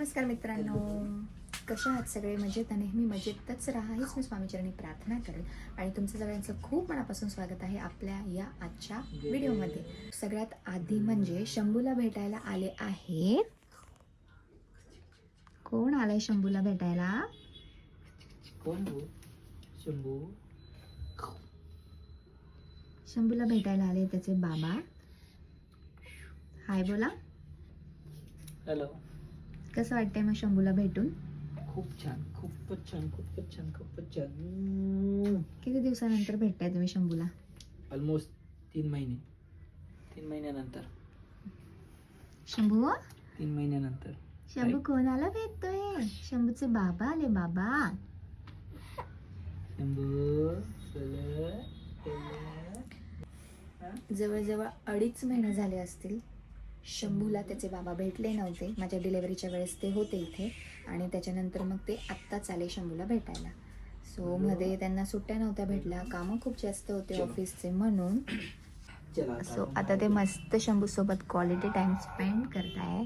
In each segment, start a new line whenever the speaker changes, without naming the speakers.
नमस्कार मित्रांनो. कशा आहात सगळे? मजेत आणि नेहमी मजेतच राहा. हीच मी स्वामीचरणी प्रार्थना करेल. आणि तुमचं सगळ्यांचं खूप मनापासून स्वागत आहे आपल्या या आजच्या व्हिडिओमध्ये. सगळ्यात आधी म्हणजे शंभूला भेटायला आले आहेत कोण आलंय शंभूला भेटायला?
कोण हो? शंभू?
शंभूला भेटायला आले त्याचे बाबा. हाय बोला.
हॅलो.
कसं वाटतंय मग शंभूला भेटून?
खूप छान खूपच छान खूपच छान खूपच छान.
किती दिवसानंतर भेटताय तुम्ही शंभूला?
ऑलमोस्ट तीन महिने. तीन महिन्यानंतर.
शंभू?
तीन महिन्यानंतर.
शंभू कोणाला भेटतोय? शंभूचे बाबा आले बाबा.
शंभू.
जवळजवळ अडीच महिने झाले असतील. शंभूला त्याचे बाबा भेटले नव्हते. माझ्या डिलेवरीच्या वेळेस ते होते इथे. आणि त्याच्यानंतर मग ते आत्ताच आले शंभूला भेटायला. सो मध्ये त्यांना सुट्ट्या नव्हत्या भेटल्या. कामं खूप जास्त होते ऑफिसचे म्हणून. सो आता ते मस्त शंभू सोबत क्वालिटी टाइम स्पेंड करताय.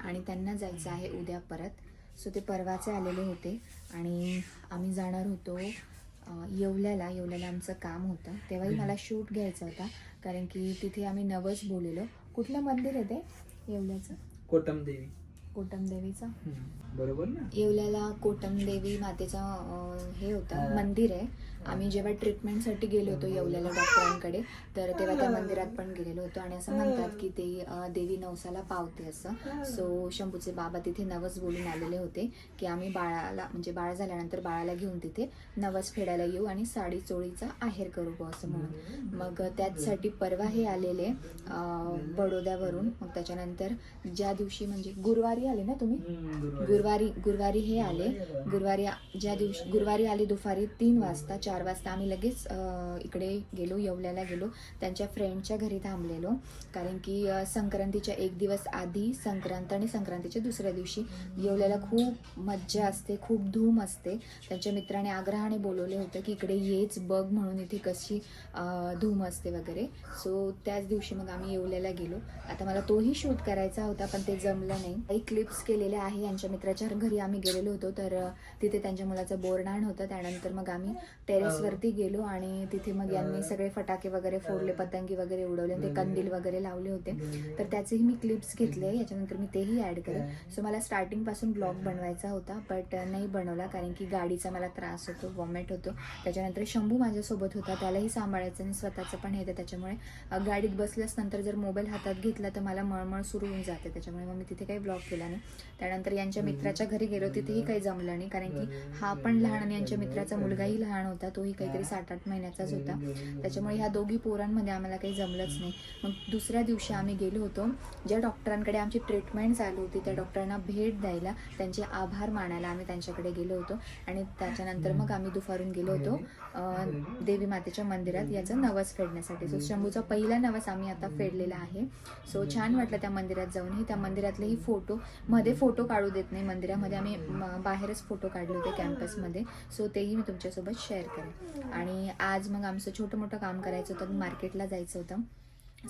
आणि त्यांना जायचं आहे उद्या परत. सो ते परवाचे आलेले होते. आणि आम्ही जाणार होतो येवल्याला. येवल्याला आमचं काम होतं. तेव्हाही मला शूट घ्यायचा होता. कारण की तिथे आम्ही नवस बोललेलो. कुठलं मंदिर आहे ते? येवल्याचं?
कोटम देवी
कोटमदेवीचं?
हम्म, बरोबर ना?
येवल्याला कोटमदेवी मातेचं अं, हे होतं. मंदिर आहे. आम्ही जेव्हा ट्रीटमेंटसाठी गेलो होतो येवल्याला डॉक्टरांकडे तर तेव्हा त्या मंदिरात पण गेलेलो होतो आणि असं म्हणतात की ते देवी नवसाला पावते असं. सो शंभूचे बाबा तिथे नवस बोलून आलेले होते की आम्ही बाळाला म्हणजे बाळ झाल्यानंतर बाळाला घेऊन तिथे नवस फेडायला येऊ आणि साडी चोळीचा आहेर करू असं म्हणून. मग त्याचसाठी परवा हे आलेले बडोद्यावरून मग त्याच्यानंतर ज्या दिवशी म्हणजे गुरुवारी आले ना तुम्ही?
गुरुवारी
गुरुवारी हे आले. गुरुवारी ज्या दिवशी गुरुवारी आले दुपारी तीन वाजता चार चार वाजता आम्ही लगेच इकडे गेलो येवल्याला गेलो. त्यांच्या फ्रेंडच्या घरी थांबलेलो. कारण की संक्रांतीच्या एक दिवस आधी संक्रांत आणि संक्रांतीच्या दुसऱ्या दिवशी येवल्याला खूप मज्जा असते खूप धूम असते. त्यांच्या मित्राने आग्रहाने बोलवले होते की इकडे येच बघ म्हणून इथे कशी धूम असते वगैरे. सो त्याच दिवशी मग आम्ही येवल्याला गेलो. आता मला तोही शूट करायचा होता पण ते जमलं नाही. काही क्लिप्स केलेले आहे यांच्या मित्राच्या घरी आम्ही गेलेलो होतो. तर तिथे त्यांच्या मुलाचं बोरणाण होतं. त्यानंतर मग आम्ही टेरेसवरती गेलो आणि तिथे मग यांनी सगळे फटाके वगैरे फोडले पतंगी वगैरे उडवले ते कंदील वगैरे लावले होते. तर त्याचेही मी क्लिप्स घेतले याच्यानंतर मी तेही ॲड करेन सो मला स्टार्टिंगपासून ब्लॉग बनवायचा होता बट नाही बनवला कारण की गाडीचा मला त्रास होतो वॉमिट होतो. त्याच्यानंतर शंभू माझ्यासोबत होता त्यालाही सांभाळायचं आणि स्वतःचं पण येतं त्याच्यामुळे गाडीत बसल्यास नंतर जर मोबाईल हातात घेतला तर मला मळमळ सुरू होऊन जाते. त्याच्यामुळे मग मी तिथे काही ब्लॉग केला नाही. त्यानंतर यांच्या मित्राच्या घरी गेलो तिथेही काही जमलं नाही. कारण की हा पण लहान आणि यांच्या मित्राचा मुलगाही लहान होता. तोही काहीतरी सात आठ महिन्याचाच होता. त्याच्यामुळे ह्या दोघी पोरांमध्ये आम्हाला काही जमलंच नाही. मग दुसऱ्या दिवशी आम्ही गेलो होतो ज्या डॉक्टरांकडे आमची ट्रीटमेंट चालू होती त्या डॉक्टरांना भेट द्यायला त्यांचे आभार मानायला आम्ही त्यांच्याकडे गेलो होतो. आणि त्याच्यानंतर मग आम्ही दुपारून गेलो होतो देवी मातेच्या मंदिरात. याचं नवस फेडण्यासाठी. सो शंभूचा पहिला नवस आम्ही आता फेडलेला आहे. सो छान वाटलं त्या मंदिरात जाऊनही त्या मंदिरातलेही फोटो मध्ये फोटो काढू देत नाही मंदिरामध्ये. आम्ही बाहेरच फोटो काढले होते कॅम्पसमध्ये. सो तेही मी तुमच्यासोबत शेअर करेन आणि आज मग आमचं छोटं मोठं काम करायचं होतं मार्केटला जायचं होतं.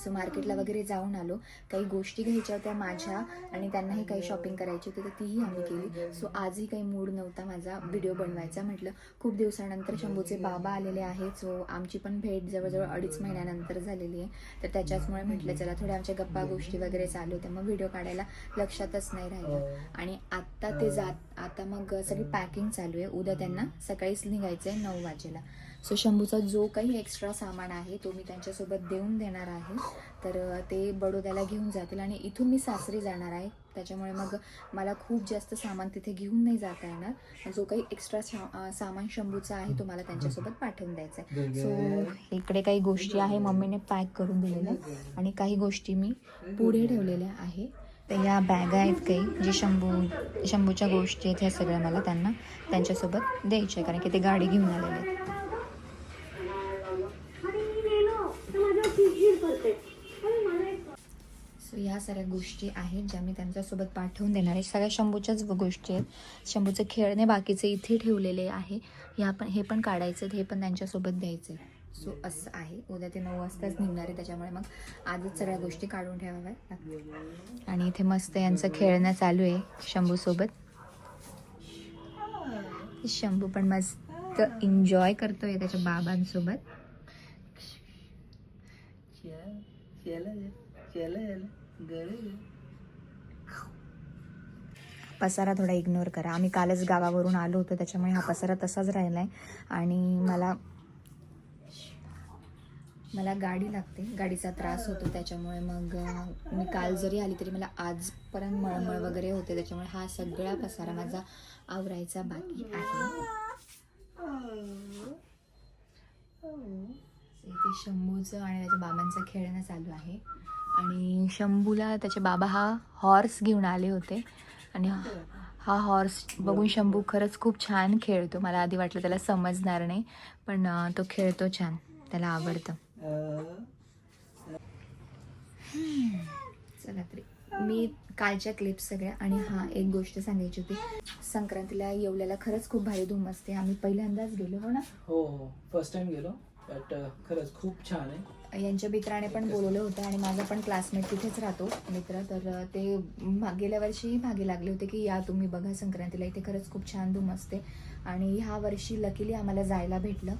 सो मार्केटला वगैरे जाऊन आलो. काही गोष्टी घ्यायच्या होत्या माझ्या आणि त्यांनाही काही शॉपिंग करायची होती तर तीही आम्ही केली. सो आजही काही मूड नव्हता माझा व्हिडिओ बनवायचा म्हटलं. खूप दिवसानंतर शंभूचे बाबा आलेले आहेत. सो आमची पण भेट जवळजवळ अडीच महिन्यानंतर झालेली आहे. तर त्याच्याचमुळे म्हटलं चला थोड्या आमच्या गप्पा गोष्टी वगैरे चालू होत्या. मग व्हिडिओ काढायला लक्षातच नाही राहिलं. आणि आत्ता ते जात आता मग सगळी पॅकिंग चालू आहे. उद्या त्यांना सकाळीच निघायचं आहे नऊ वाजेला. सो शंभूचा जो काही एक्स्ट्रा सामान आहे तो मी त्यांच्यासोबत देऊन देणार आहे. तर ते बडोद्याला घेऊन जातील आणि इथून मी सासरी जाणार आहे. त्याच्यामुळे मग मला खूप जास्त सामान तिथे घेऊन नाही जाता येणार. जो काही एक्स्ट्रा सामान शंभूचा आहे तो मला त्यांच्यासोबत पाठवून द्यायचा आहे. सो इकडे काही गोष्टी आहे मम्मीने पॅक करून दिलेल्या. आणि काही गोष्टी मी पुढे ठेवलेल्या आहे. तर या बॅगा आहेत काही जे शंभू शंभूच्या गोष्टी आहेत ह्या सगळ्या मला त्यांना त्यांच्यासोबत द्यायच्या कारण की ते गाडी घेऊन आलेले आहेत. सो ह्या सगळ्या गोष्टी आहेत ज्या मी त्यांच्यासोबत पाठवून देणार आहे. सगळ्या शंभूच्याच गोष्टी आहेत. शंभूचं खेळणे बाकीचे इथे ठेवलेले आहे. ह्या पण हे पण काढायचे हे पण त्यांच्यासोबत द्यायचे सो असं आहे. उद्या ते नऊ वाजताच निघणार आहे त्याच्यामुळे मग आजच सगळ्या गोष्टी काढून ठेवाव्या लागतील आणि इथे मस्त यांचं खेळणं चालू आहे शंभू सोबत शंभू पण मस्त एन्जॉय करतोय त्याच्या बाबांसोबत. पसारा थोडा इग्नोर करा. आम्ही कालच गावावरून आलो होतो त्याच्यामुळे हा पसारा तसाच राहिला आहे आणि मला मला गाडी लागते. गाडीचा त्रास होतो त्याच्यामुळे मग मी काल जरी आली तरी मला आजपर्यंत मळमळ वगैरे होते त्याच्यामुळे हा सगळा पसारा माझा आवरायचा बाकी आहे. इथे शंभूचं आणि त्याच्या बाबांचं खेळणं चालू आहे. आणि शंभूला त्याचे बाबा हा हॉर्स घेऊन आले होते. आणि हा- हॉर्स बघून शंभू खरंच खूप छान खेळतो. मला आधी वाटलं त्याला समजणार नाही पण तो खेळतो छान. त्याला आवडतं. चला तरी. मी कालच्या क्लिप्स सगळ्या आणि हा एक गोष्ट सांगायची होती. संक्रांतीला येवल्याला खरंच खूप भारी धूम असते. आम्ही पहिल्यांदाच गेलो हो ना?
हो हो. फर्स्ट टाइम गेलो. बट खरंच खूप छान आहे.
यांच्या मित्राने पण बोलवलं होतं आणि माझा पण क्लासमेट तिथेच राहतो मित्र. तर ते गेल्या वर्षीही मागे लागले होते की या तुम्ही बघा संक्रांतीला इथे खरंच खूप छान धूम असते. आणि ह्या वर्षी लकीली आम्हाला जायला भेटलं.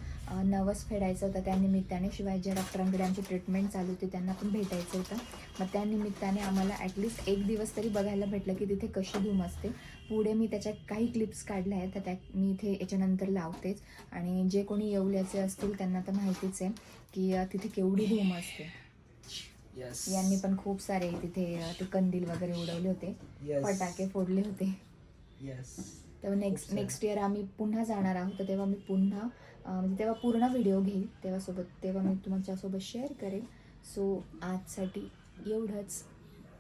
नवस फेडायचं होतं त्या निमित्ताने. शिवाय ज्या डॉक्टरांकडे आमची ट्रीटमेंट चालू होती त्यांना पण भेटायचं होतं. मग त्या निमित्ताने आम्हाला ॲटलिस्ट एक दिवस तरी बघायला भेटलं की तिथे कशी धूम असते. पुढे मी त्याच्या काही क्लिप्स काढल्या आहेत तर त्या मी इथे याच्यानंतर लावतेच. आणि जे कोणी येवल्याचे असतील त्यांना तर माहितीच आहे की तिथे केवढी धूम असते. यांनी पण खूप सारे तिथे ते कंदील वगैरे उडवले होते. फटाके फोडले होते. तेव्हा नेक्स्ट. नेक्स्ट इयर आम्ही पुन्हा जाणार आहोत तर तेव्हा मी पुन्हा म्हणजे तेव्हा पूर्ण व्हिडिओ घेईल. तेव्हा सोबत तेव्हा मी तुमच्यासोबत शेअर करेन. सो आजसाठी एवढंच.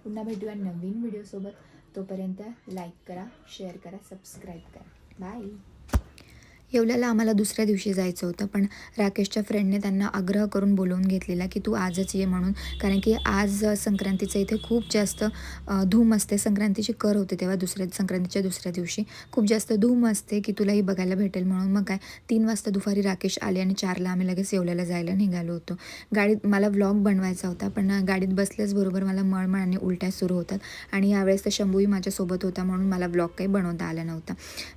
पुन्हा भेटूया नवीन व्हिडिओसोबत तोपर्यंत लाईक करा शेअर करा सबस्क्राईब करा. बाय. येवल्याला आम्हाला दुसऱ्या दिवशी जायचं होतं पण राकेशच्या फ्रेंडने त्यांना आग्रह करून बोलवून घेतलेला की तू आजच ये म्हणून. कारण की आज संक्रांतीचं इथे खूप जास्त धूम असते. संक्रांतीची कर होते तेव्हा दुसऱ्या संक्रांतीच्या दुसऱ्या दिवशी. खूप जास्त धूम असते की तुलाही बघायला भेटेल म्हणून. मग काय तीन वाजता दुपारी राकेश आले आणि चारला आम्ही लगेच येवल्याला जायला निघालो होतो. गाडीत मला व्लॉग बनवायचा होता पण गाडीत बसल्याच बरोबर मला मळमळ आणि उलट्या सुरू होतात. आणि यावेळेस तर शंभूही माझ्यासोबत होता म्हणून मला व्लॉग काही बनवता आला नव्हता.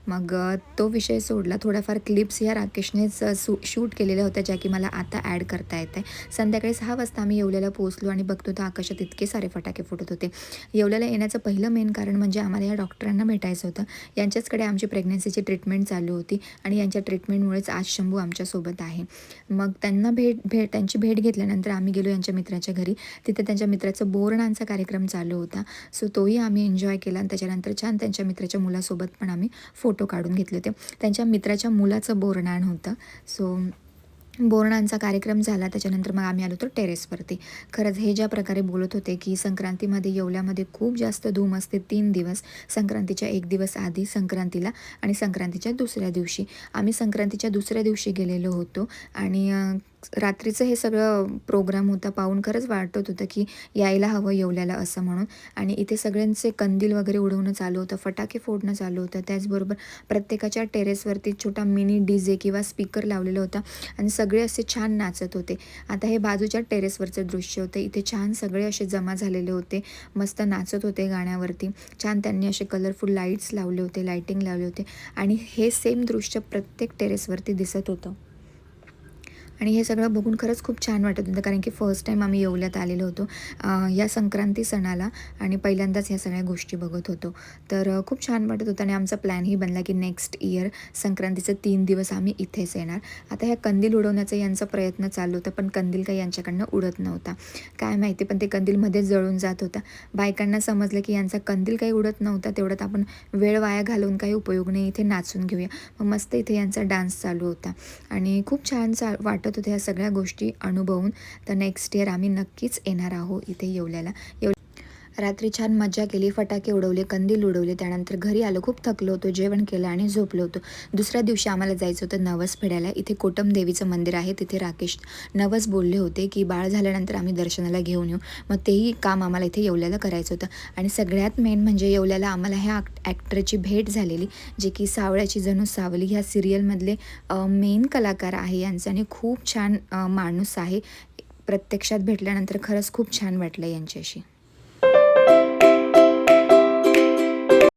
मग तो विषय सोडला. थोडा थोड्याफार क्लिप्स ह्या राकेशनेच सू शूट केलेल्या होत्या ज्या की मला आता ॲड करता येत आहे संध्याकाळी सहा वाजता आम्ही येवल्याला पोहोचलो आणि बघतो तर आकाशात इतके सारे फटाके फुटत होते. येवल्याला येण्याचं पहिलं मेन कारण म्हणजे आम्हाला या डॉक्टरांना भेटायचं होतं. यांच्याचकडे आमची प्रेग्नन्सीची ट्रीटमेंट चालू होती आणि यांच्या ट्रीटमेंटमुळेच आज शंभू आमच्यासोबत आहे. मग त्यांना भेट भेट त्यांची भेट घेतल्यानंतर आम्ही गेलो यांच्या मित्राच्या घरी. तिथे त्यांच्या मित्राचं बोरणांचा कार्यक्रम चालू होता. सो तोही आम्ही एन्जॉय केला आणि त्याच्यानंतर छान त्यांच्या मित्राच्या मुलासोबत पण आम्ही फोटो काढून घेतले होते. त्यांच्या मित्राच्या मुलाचं बोरणाण होतं. सो बोरणांचा कार्यक्रम झाला त्याच्यानंतर मग आम्ही आलो तर टेरेसवरती. खरंच हे ज्या प्रकारे बोलत होते की संक्रांतीमध्ये येवल्यामध्ये खूप जास्त धूम असते तीन दिवस. संक्रांतीच्या एक दिवस आधी संक्रांतीला आणि संक्रांतीच्या दुसऱ्या दिवशी. आम्ही संक्रांतीच्या दुसऱ्या दिवशी गेलेलो होतो आणि रात्रीचं हे सगळं प्रोग्राम होता पाहून खरंच वाटत होतं की यायला हवं येवल्याला असं म्हणून. आणि इथे सगळ्यांचे कंदील वगैरे उडवणं चालू होतं फटाके फोडणं चालू होतं. त्याचबरोबर प्रत्येकाच्या टेरेसवरती छोटा मिनी डी जे किंवा स्पीकर लावलेला होता आणि सगळे असे छान नाचत होते. आता हे बाजूच्या टेरेसवरचं दृश्य होतं. इथे छान सगळे असे जमा झालेले होते. मस्त नाचत होते गाण्यावरती. छान त्यांनी असे कलरफुल लाईट्स लावले होते लाईटिंग लावले होते. आणि हे सेम दृश्य प्रत्येक टेरेसवरती दिसत होतं. आणि हे सगळं बघून खरंच खूप छान वाटत होतं कारण की फर्स्ट टाईम आम्ही येवल्यात आलेलो होतो या संक्रांती सणाला आणि पहिल्यांदाच ह्या सगळ्या गोष्टी बघत होतो. तर खूप छान वाटत होतं आणि आमचा प्लॅनही बनला की नेक्स्ट इयर संक्रांतीचे तीन दिवस आम्ही इथेच येणार. आता ह्या कंदील उडवण्याचा यांचा प्रयत्न चालू होता पण कंदील काही यांच्याकडनं उडत नव्हता. काय माहिती पण ते कंदीलमध्येच जळून जात होता. बायकांना समजलं की यांचा कंदील काही उडत नव्हता तेवढ्यात आपण वेळ वाया घालवून काही उपयोग नाही इथे नाचून घेऊया. मग मस्त इथे यांचा डान्स चालू होता. आणि खूप छान चा वाटत होत्या ह्या सगळ्या गोष्टी अनुभवून तर नेक्स्ट इयर आम्ही नक्कीच येणार आहोत इथे येवल्याला. येव रात्री छान मजा केली फटाके उडवले कंदील उडवले त्यानंतर घरी आलो खूप थकलो होतो जेवण केलं आणि झोपलो होतो. दुसऱ्या दिवशी आम्हाला जायचं होतं नवस फेडायला. इथे कोटम देवीचं मंदिर आहे तिथे राकेश नवस बोलले होते की बाळ झाल्यानंतर आम्ही दर्शनाला घेऊन येऊ. मग तेही काम आम्हाला इथे येवल्याला करायचं होतं. आणि सगळ्यात मेन म्हणजे येवल्याला आम्हाला ह्या ॲक्टरची भेट झालेली जे की सावळ्याची जणू सावली ह्या सिरियलमधले मेन कलाकार आहे यांचं. आणि खूप छान माणूस आहे. प्रत्यक्षात भेटल्यानंतर खरंच खूप छान वाटलं यांच्याशी.